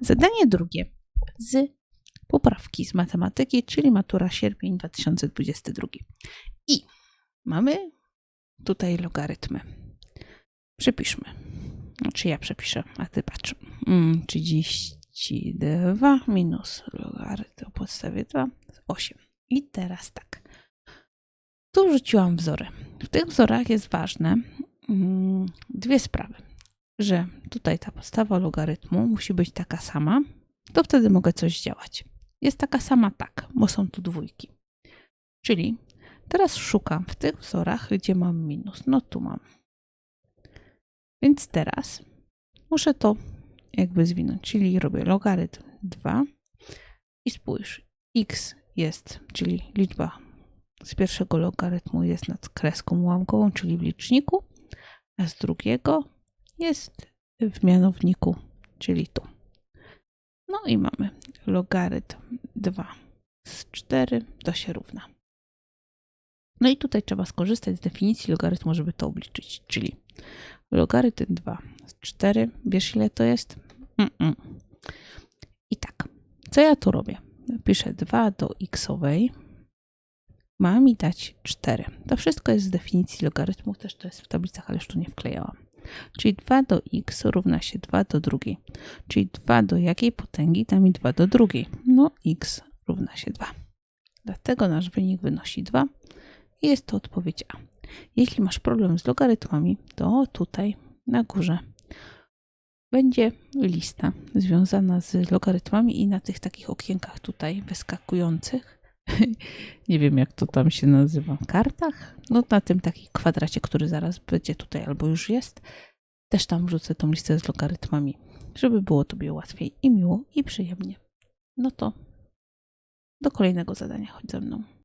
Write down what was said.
Zadanie drugie z poprawki z matematyki, czyli matura sierpień 2022. I mamy tutaj logarytmy. Przepiszmy. Znaczy ja przepiszę, a ty patrz. Mm, 32 minus logarytm podstawie 2 8. I teraz tak. Tu wrzuciłam wzory. W tych wzorach jest ważne mm, dwie sprawy. Że tutaj ta podstawa logarytmu musi być taka sama, to wtedy mogę coś działać. Jest taka sama tak, bo są tu dwójki. Czyli teraz szukam w tych wzorach, gdzie mam minus. No tu mam. Więc teraz muszę to jakby zwinąć, czyli robię logarytm 2 i spójrz, x jest, czyli liczba z pierwszego logarytmu jest nad kreską ułamkową, czyli w liczniku, a z drugiego jest w mianowniku, czyli tu. No i mamy logarytm 2 z 4 to się równa. No i tutaj trzeba skorzystać z definicji logarytmu, żeby to obliczyć, czyli logarytm 2 z 4, wiesz ile to jest? Mm-mm. I tak, co ja tu robię? Piszę 2 do xowej, ma mi dać 4. To wszystko jest z definicji logarytmu, też to jest w tablicach, ale już tu nie wklejałam. Czyli 2 do x równa się 2 do drugiej. Czyli 2 do jakiej potęgi da mi 2 do drugiej? No x równa się 2. Dlatego nasz wynik wynosi 2 i jest to odpowiedź A. Jeśli masz problem z logarytmami, to tutaj na górze będzie lista związana z logarytmami i na tych takich okienkach tutaj wyskakujących nie wiem jak to tam się nazywa, kartach, no na tym takim kwadracie, który zaraz będzie tutaj albo już jest, też tam wrzucę tą listę z logarytmami, żeby było Tobie łatwiej i miło i przyjemnie. No to do kolejnego zadania chodź ze mną.